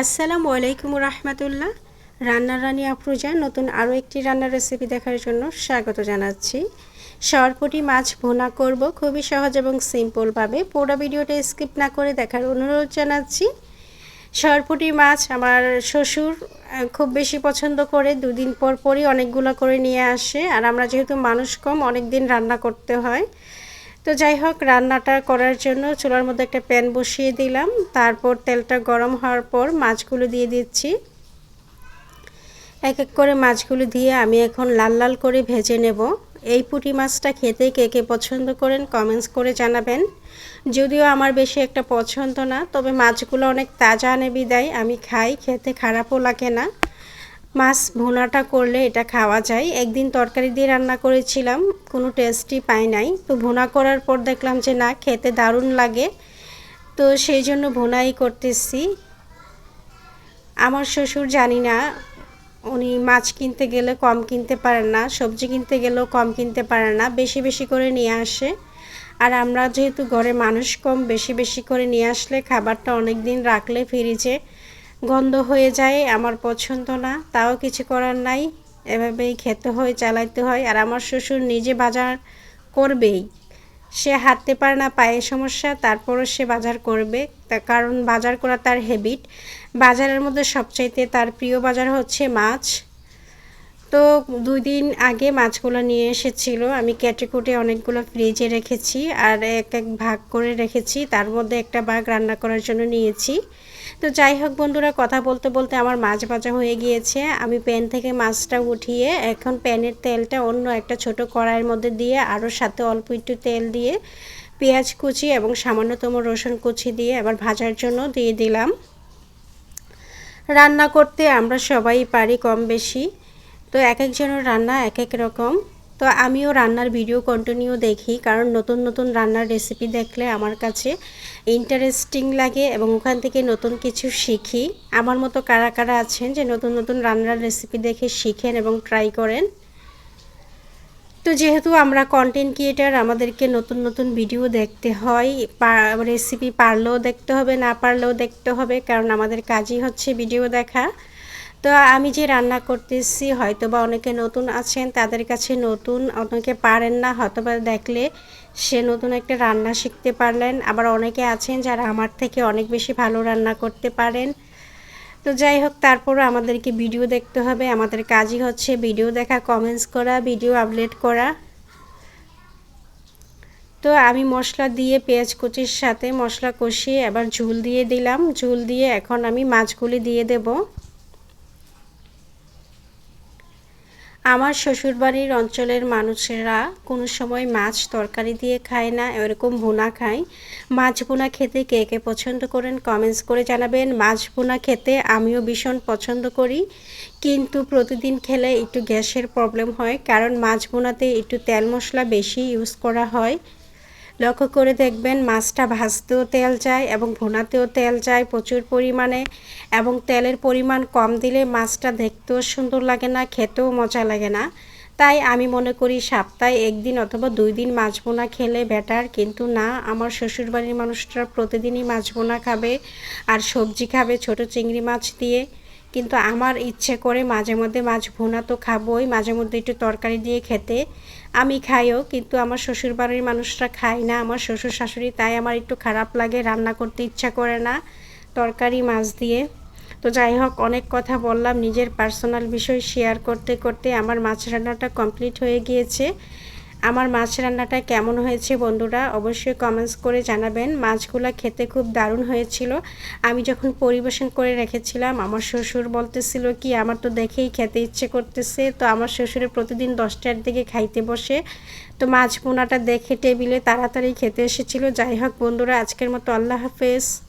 আসসালামু আলাইকুম রহমতুল্লাহ। রান্নার রানী আফরোজা নতুন আরও একটি রান্নার রেসিপি দেখার জন্য স্বাগত জানাচ্ছি। সরপটি মাছ ভুনা করব খুবই সহজ এবং সিম্পলভাবে পুরো ভিডিওটা স্কিপ না করে দেখার অনুরোধ জানাচ্ছি। সরপুটি মাছ আমার শ্বশুর খুব বেশি পছন্দ করে। দুদিন পর পরই অনেকগুলো করে নিয়ে আসে। আর আমরা যেহেতু মানুষ কম অনেক দিন রান্না করতে হয়। তো যাই হোক, রান্নাটা করার জন্য চুলার মধ্যে একটা প্যান বসিয়ে দিলাম। তারপর তেলটা গরম হওয়ার পর মাছগুলো দিয়ে দিচ্ছি। এক এক করে মাছগুলো দিয়ে আমি এখন লাল লাল করে ভেজে নেব। এই পুঁটি মাছটা খেতে কে কে পছন্দ করেন কমেন্টস করে জানাবেন। যদিও আমার বেশি একটা পছন্দ না, তবে মাছগুলো অনেক তাজা আনে বিদায়। আমি খাই, খেতে খারাপও লাগে না। মাছ ভুনাটা করলে এটা খাওয়া যায়। একদিন তরকারি দিয়ে রান্না করেছিলাম, কোনো টেস্টই পাই নাই। তো ভুনা করার পর দেখলাম যে না, খেতে দারুণ লাগে। তো সেই জন্য ভুনাই করতেছি। আমার শ্বশুর জানি না, উনি মাছ কিনতে গেলে কম কিনতে পারেন না, সবজি কিনতে গেলেও কম কিনতে পারেন না, বেশি বেশি করে নিয়ে আসে। আর আমরা যেহেতু ঘরে মানুষ কম, বেশি বেশি করে নিয়ে আসলে খাবারটা অনেক দিন রাখলে ফ্রিজে গন্ধ হয়ে যায়, আমার পছন্দ না, তাও কিছু করার নাই। এভাবেই খেতে হয়, চালাইতে হয়, আর আমার শ্বশুর নিজে বাজার করবেই। সে হাঁটতে পারে না, পায়ে সমস্যা, তারপরও সে বাজার করবে। তার কারণ বাজার করা তার হ্যাবিট বাজারের মধ্যে সবচাইতে তার প্রিয় বাজার হচ্ছে মাছ। তো দুই দিন আগে মাছগুলো নিয়ে এসেছিল। আমি কেটে কুটে অনেকগুলো ফ্রিজে রেখেছি আর এক এক ভাগ করে রেখেছি। তার মধ্যে একটা ভাগ রান্না করার জন্য নিয়েছি। তো যাই হোক বন্ধুরা, কথা বলতে বলতে আমার মাছ ভাজা হয়ে গিয়েছে। আমি প্যান থেকে মাছটা উঠিয়ে এখন প্যানের তেলটা অন্য একটা ছোট কড়াইয়ের মধ্যে দিয়ে আরও সাথে অল্প একটু তেল দিয়ে পেঁয়াজ কুচি এবং সামান্যতম রসুন কুচি দিয়ে আবার ভাজার জন্য দিয়ে দিলাম। রান্না করতে আমরা সবাই পারি কম বেশি। তো এক একজনের রান্না এক এক রকম। তো আমিও রান্নার ভিডিও কন্টিনিউ দেখি, কারণ নতুন নতুন রান্নার রেসিপি দেখলে আমার কাছে ইন্টারেস্টিং লাগে এবং ওখান থেকে নতুন কিছু শিখি। আমার মতো কারা কারা আছেন যে নতুন নতুন রান্নার রেসিপি দেখে শিখেন এবং ট্রাই করেন। তো যেহেতু আমরা কন্টেন্ট ক্রিয়েটার আমাদেরকে নতুন নতুন ভিডিও দেখতে হয় রেসিপি পারলেও দেখতে হবে, না পারলেও দেখতে হবে, কারণ আমাদের কাজই হচ্ছে ভিডিও দেখা। তো আমি যে রান্না করতেছি হয়তো বা অনেকে নতুন আছেন, তাদের কাছে নতুন, অনেকে পারেন না হয়তো বা দেখলে সে নতুন একটা রান্না শিখতে পারলেন। আবার অনেকে আছেন যারা আমার থেকে অনেক বেশি ভালো রান্না করতে পারেন। তো যাই হোক, তারপরও আমাদেরকে ভিডিও দেখতে হবে। আমাদের কাজই হচ্ছে ভিডিও দেখা কমেন্টস করা, ভিডিও আপলোড করা। তো আমি মশলা দিয়ে পেঁয়াজ কুচির সাথে মশলা কষিয়ে এবার ঝুল দিয়ে দিলাম। ঝুল দিয়ে এখন আমি মাছগুলি দিয়ে দেবো। আমার শ্বশুরবাড়ির অঞ্চলের মানুষেরা কোনো সময় মাছ তরকারি দিয়ে খায় না, এরকম ভুনা খায়। মাছ ভুনা খেতে কে কে পছন্দ করেন কমেন্টস করে জানাবেন। মাছ ভুনা খেতে আমিও ভীষণ পছন্দ করি। কিন্তু প্রতিদিন খেলে একটু গ্যাসের প্রবলেম হয়, কারণ মাছ ভুনাতে একটু তেল মশলা বেশি ইউজ করা হয়। লক্ষ্য করে দেখবেন মাছটা ভাজতেও তেল যায় এবং ভোনাতেও তেল যায় প্রচুর পরিমাণে এবং তেলের পরিমাণ কম দিলে মাছটা দেখতেও সুন্দর লাগে না, খেতেও মজা লাগে না। তাই আমি মনে করি সপ্তাহে একদিন অথবা দুই দিন মাছ বোনা খেলে বেটার কিন্তু না, আমার শ্বশুরবাড়ির মানুষরা প্রতিদিনই মাছ বোনা খাবে আর সবজি খাবে ছোট চিংড়ি মাছ দিয়ে। কিন্তু আমার ইচ্ছে করে মাঝে মধ্যে মাছ ভুনা তো খাবোই, মাঝে মধ্যে একটু তরকারি দিয়ে খেতে। আমি খাইও, কিন্তু আমার শ্বশুরবাড়ির মানুষরা খায় না, আমার শ্বশুর শাশুড়ি তাই আমার একটু খারাপ লাগে, রান্না করতে ইচ্ছা করে না তরকারি, মাছ দিয়ে। তো যাই হোক, অনেক কথা বললাম, নিজের পার্সোনাল বিষয় শেয়ার করতে করতে আমার মাছ রান্নাটা কমপ্লিট হয়ে গিয়েছে। আমার মাছ রান্নাটা কেমন হয়েছে বন্ধুরা অবশ্যই কমেন্টস করে জানাবেন। মাছগুলো খেতে খুব দারুণ হয়েছিল। আমি যখন পরিবেশন করে রেখেছিলাম, আমার শ্বশুর বলতেছিল কি, আমার তো দেখেই খেতে ইচ্ছে করতেছে। তো আমার শ্বশুরে প্রতিদিন দশটার দিকে খাইতে বসে। তো মাছ পোনাটা দেখে টেবিলে তাড়াতাড়ি খেতে এসেছিল। যাই হোক বন্ধুরা, আজকের মতো আল্লাহ হাফেজ।